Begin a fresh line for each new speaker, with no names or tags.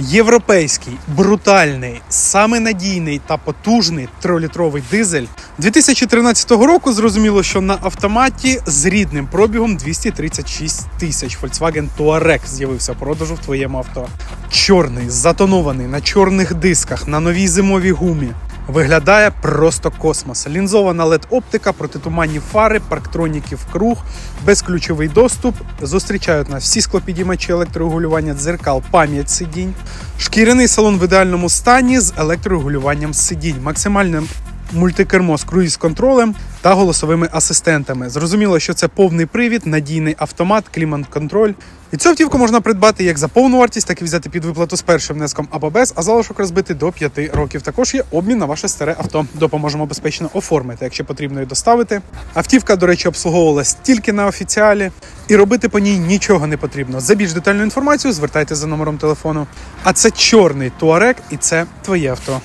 Європейський, брутальний, саме надійний та потужний трилітровий дизель 2013 року. Зрозуміло, що на автоматі з рідним пробігом 236 тисяч Volkswagen Touareg з'явився в продажу в твоєму авто. Чорний, затонований на чорних дисках, на новій зимовій гумі. Виглядає просто космос. Лінзована led оптика, протитуманні фари, парктроніки в круг, безключовий доступ. Зустрічають нас всі склопідіймачі електрорегулювання дзеркал, пам'ять сидінь, шкіряний салон в ідеальному стані з електрорегулюванням сидінь, максимальне мультикермо з круїз-контролем та голосовими асистентами. Зрозуміло, що це повний привід, надійний автомат, клімат-контроль. І цю автівку можна придбати як за повну вартість, так і взяти під виплату з першим внеском або без, а залишок розбити до 5 років. Також є обмін на ваше старе авто. Допоможемо безпечно оформити, якщо потрібно і доставити. Автівка, до речі, обслуговувалась тільки на офіціалі, і робити по ній нічого не потрібно. За більш детальну інформацію звертайтеся за номером телефону. А це чорний туарек, і це твоє авто.